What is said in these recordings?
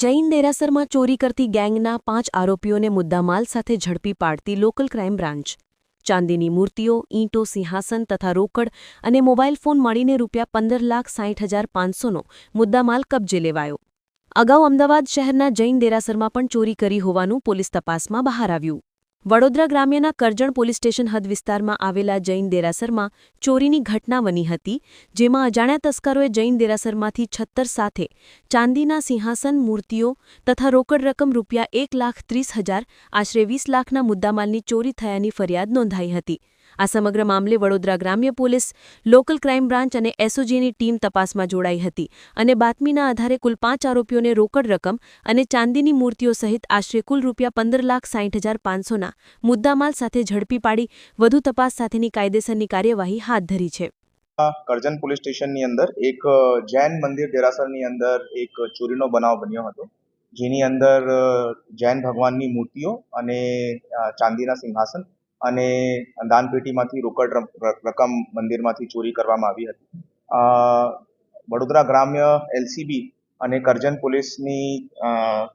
જૈન દેરાસરમાં ચોરી કરતી ગેંગના પાંચ આરોપીઓને મુદ્દામાલ સાથે ઝડપી પાડતી લોકલ ક્રાઇમ બ્રાન્ચ. ચાંદીની મૂર્તિઓ, ઈંટો, સિંહાસન તથા રોકડ અને મોબાઈલ ફોન મળીને રૂપિયા પંદર લાખ સાઠ હજાર પાંચસોનો મુદ્દામાલ કબજે લેવાયો. અગાઉ અમદાવાદ શહેરના જૈન દેરાસરમાં પણ ચોરી કરી હોવાનું પોલીસ તપાસમાં બહાર આવ્યું. વડોદરા ગ્રામ્યના કરજણ પોલીસ સ્ટેશન હદ વિસ્તારમાં આવેલા જૈન દેરાસરમાં ચોરીની ઘટના બની હતી, જેમાં અજાણ્યા તસ્કરોએ જૈન દેરાસરમાંથી છત્તર સાથે ચાંદીના સિંહાસન મૂર્તિઓ તથા રોકડ રકમ રૂપિયા એક લાખ ત્રીસ હજાર, આશરે વીસ લાખના મુદ્દામાલની ચોરી થયાની ફરિયાદ નોંધાઈ હતી. આ સમગ્ર મામલે વડોદરા ગ્રામ્ય પોલીસ, લોકલ ક્રાઇમ બ્રાન્ચ અને એસઓજીની ટીમ તપાસમાં જોડાઈ હતી અને બાતમીના આધારે કુલ પાંચ આરોપીઓને રોકડ રકમ અને ચાંદીની મૂર્તિઓ સહિત આશરે કુલ રૂપિયા પંદર લાખ સાઠ હજાર પાંચસોના મુદ્દામાલ સાથે ઝડપી પાડી વધુ તપાસ સાથેની કાયદેસરની કાર્યવાહી હાથ ધરી છે. કરજણ પોલીસ સ્ટેશનની અંદર એક જૈન મંદિર દેરાસરની અંદર એક ચોરીનો બનાવ બન્યો હતો. જેની અંદર જૈન ભગવાનની મૂર્તિઓ અને ચાંદીના સિંહાસન અને દાનપેટીમાંથી રોકડ રકમ મંદિરમાંથી ચોરી કરવામાં આવી હતી. વડોદરા ગ્રામ્ય એલસીબી અને કરજણ પોલીસની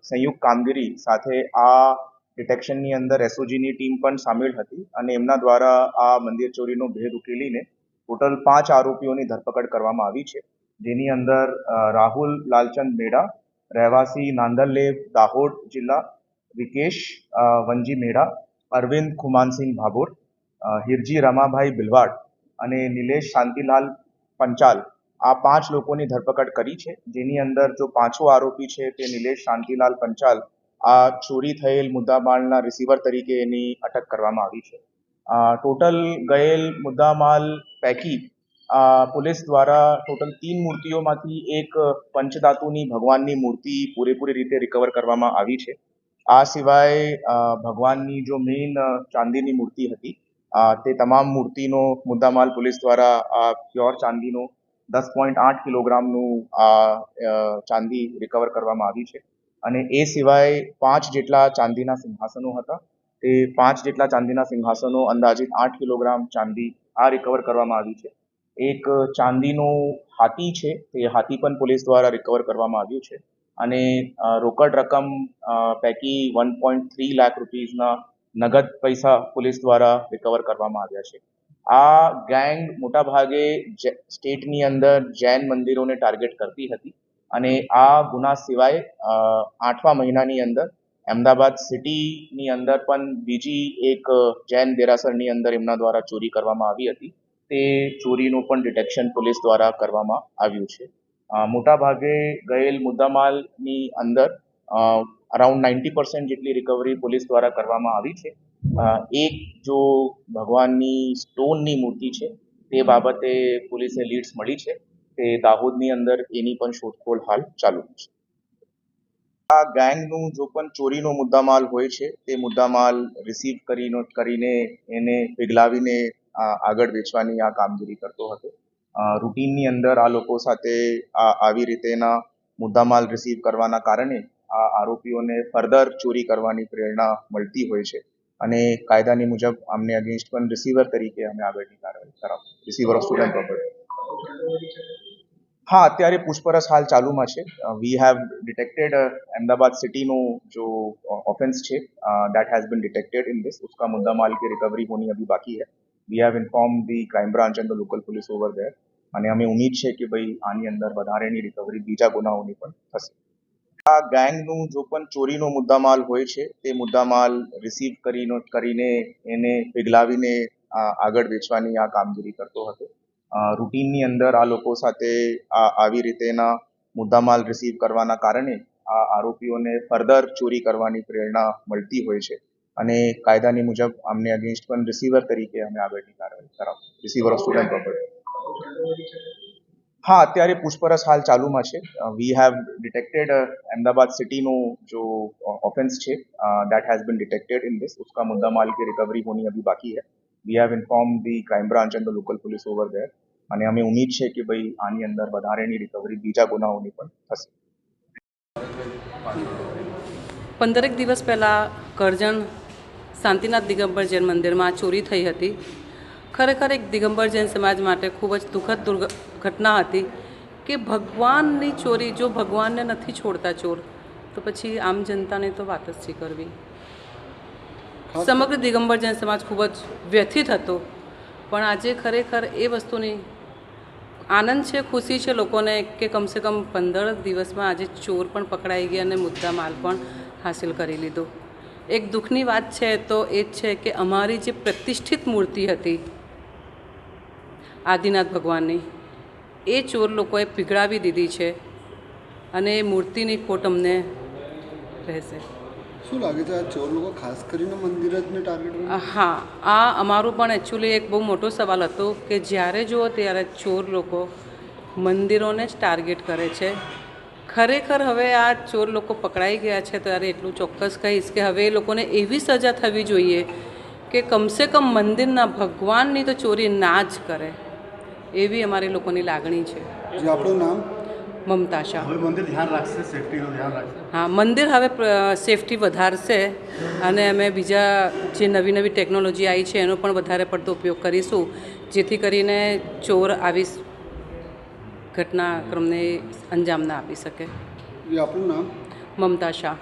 સંયુક્ત કામગીરી સાથે આ ડિટેક્શનની અંદર એસઓજીની ટીમ પણ સામેલ હતી અને એમના દ્વારા આ મંદિર ચોરીનો ભેદ ઉકેલીને ટોટલ પાંચ આરોપીઓની ધરપકડ કરવામાં આવી છે. જેની અંદર રાહુલ લાલચંદ મેડા, રહેવાસી નાંદરલેવ દાહોદ જિલ્લા, વિકેશ વંજી મેડા, અરવિંદ ખુમાનસિંહ ભાભોર હિરજી રમાભાઈ બિલવાડ અને નિલેશ શાંતિલાલ પંચાલ આ પાંચ લોકોની ધરપકડ કરી છે. જેની અંદર જો પાંચો આરોપી છે તે નિલેશ શાંતિલાલ પંચાલ આ ચોરી થયેલ મુદ્દામાલના રિસીવર તરીકે એની અટક કરવામાં આવી છે. ટોટલ ગયેલ મુદ્દામાલ પૈકી પોલીસ દ્વારા ટોટલ તીન મૂર્તિઓમાંથી એક પંચધાતુની ભગવાનની મૂર્તિ પૂરેપૂરી રીતે રિકવર કરવામાં આવી છે. આ સિવાય ભગવાનની જો મેઇન ચાંદીની મૂર્તિ હતી તે તમામ મૂર્તિનો મુદ્દામાલ પોલીસ દ્વારા આ પ્યોર ચાંદીનો દસ પોઈન્ટ આઠ કિલોગ્રામનું ચાંદી રિકવર કરવામાં આવી છે. અને એ સિવાય પાંચ જેટલા ચાંદીના સિંહાસનો હતા. તે પાંચ જેટલા ચાંદીના સિંહાસનો અંદાજિત આઠ કિલોગ્રામ ચાંદી આ રિકવર કરવામાં આવી છે. એક ચાંદીનો હાથી છે, તે હાથી પણ પોલીસ દ્વારા રિકવર કરવામાં આવ્યું છે. અને રોકડ રકમ પૈકી વન પોઈન્ટ થ્રી લાખ રૂપીઝના નગદ પૈસા પોલીસ દ્વારા રિકવર કરવામાં આવ્યા છે. આ ગેંગ મોટાભાગે જે- સ્ટેટની અંદર જૈન મંદિરોને ટાર્ગેટ કરતી હતી. અને આ ગુના સિવાય આઠમા મહિનાની અંદર અમદાવાદ સિટીની અંદર પણ બીજી એક જૈન દેરાસરની અંદર એમના દ્વારા ચોરી કરવામાં આવી હતી. તે ચોરીનું પણ ડિટેક્શન પોલીસ દ્વારા કરવામાં આવ્યું છે. મોટા મોટાભાગે ગયેલ મુદ્દામાલની અંદર અરાઉન્ડ નાઇન્ટી પર્સન્ટ જેટલી રિકવરી પોલીસ દ્વારા કરવામાં આવી છે. એક જો ભગવાનની સ્ટોનની મૂર્તિ છે, તે બાબતે પોલીસે લીડ્સ મળી છે. તે દાહોદની અંદર એની પણ શોધખોળ હાલ ચાલુ છે. આ ગેંગનું જો પણ ચોરીનો મુદ્દામાલ હોય છે, તે મુદ્દામાલ રિસીવ કરીને કરીને એને પીગલાવીને આગળ વેચવાની આ કામગીરી કરતો હતો. રૂટીનની અંદર આ લોકો સાથે આવી રીતેના મુદ્દામાલ રિસીવ કરવાના કારણે આ આરોપીઓને ફર્ધર ચોરી કરવાની પ્રેરણા મળતી હોય છે. અને કાયદાની મુજબ અમને અગેન્સ્ટ પણ રિસીવર તરીકે અમે આગળની કાર્યવાહી કરાવ રિસીવર ઓફ સ્ટુડન્ટ પ્રોપર્ટી હા, અત્યારે પૂછપરછ હાલ ચાલુમાં છે. વી હેવ ડિટેક્ટેડ અમદાવાદ સિટીનો જો ઓફેंस છે that has been detected in this ઉસકા મુદ્દા માલ કી રિકવરી હોની અભી બાકી હે. We have inform the crime branch and the local police over there અને અમે ઉમ્મીદ છે કે ભાઈ આની અંદર વધારેની રિકવરી બીજા ગુનાઓની પણ થશે. આ ગેંગનું જો પણ ચોરીનો મુદ્દામાલ હોય છે, તે મુદ્દામાલ રિસીવ કરીને કરીને એને પીગલાવીને આગળ વેચવાની આ કામગીરી કરતો હતો. રૂટીનની અંદર આ લોકો સાથે આ આવી રીતેના મુદ્દામાલ રિસીવ કરવાના કારણે આ આરોપીઓને ફર્ધર ચોરી કરવાની પ્રેરણા મળતી હોય છે અને કાયદાની મુજબ આમને અગેન્સ્ટ પણ રિસીવર તરીકે અમે આગળની કાર્યવાહી કરાવ રિસીવર ઓફ સ્ટુડન્ટ પ્રોપર્ટી હા અત્યારે પૂછપરછ હાલ ચાલુમાં છે we have detected Ahmedabad city નો जो ऑफेंस છે that has been detected in this उसका मुद्दा माल की रिकवरी होनी अभी बाकी है we have inform the crime branch and the local police over there અને અમે ઉમીદ છે કે ભાઈ આની અંદર વધારેની રિકવરી બીજા ગુનાઓની પણ થશે. પંદરેક દિવસ પહેલાં કરજણ શાંતિનાથ દિગંબર જૈન મંદિરમાં ચોરી થઈ હતી. ખરેખર એક દિગંબર જૈન સમાજ માટે ખૂબ જ દુઃખદ દુર્ઘટના હતી કે ભગવાનની ચોરી જો ભગવાનને નથી છોડતા ચોર, તો પછી આમ જનતાને તો વાત જ શી કરવી સમગ્ર દિગંબર જૈન સમાજ ખૂબ જ વ્યથિત હતો. પણ આજે ખરેખર એ વસ્તુની આનંદ છે, ખુશી છે લોકોને કે કમસે કમ પંદર દિવસમાં આજે ચોર પણ પકડાઈ ગયા અને મુદ્દા માલ પણ હાસિલ કરી લીધો. એક દુઃખની વાત છે તો એ જ છે કે અમારી જે પ્રતિષ્ઠિત મૂર્તિ હતી આદિનાથ ભગવાનની, એ ચોર લોકોએ પીગળાવી દીધી છે અને એ મૂર્તિની ખોટ અમને રહેશે. શું લાગે છે આ ચોર લોકો ખાસ કરીને મંદિર જને ટાર્ગેટ હા આ અમારું પણ એકચ્યુઅલી એક બહુ મોટો સવાલ હતો કે જ્યારે જુઓ ત્યારે ચોર લોકો મંદિરોને જ ટાર્ગેટ કરે છે. ખરેખર હવે આ ચોર લોકો પકડાઈ ગયા છે ત્યારે એટલું ચોક્કસ કહીશ કે હવે એ લોકોને એવી સજા થવી જોઈએ કે કમસે કમ મંદિરના ભગવાનની તો ચોરી ના જ કરે એવી અમારી લોકોની લાગણી છે. આપણું નામ? મમતા શાહ હવે મંદિર ધ્યાન રાખશે સેફટીનું ધ્યાન રાખશે. હા મંદિર હવે સેફટી વધારશે અને અમે બીજા જે નવી નવી ટેકનોલોજી આવી છે એનો પણ વધારે પડતો ઉપયોગ કરીશું જેથી કરીને ચોર આવી ઘટનાક્રમને અંજામ ના આપી શકે. આપણું નામ? મમતા શાહ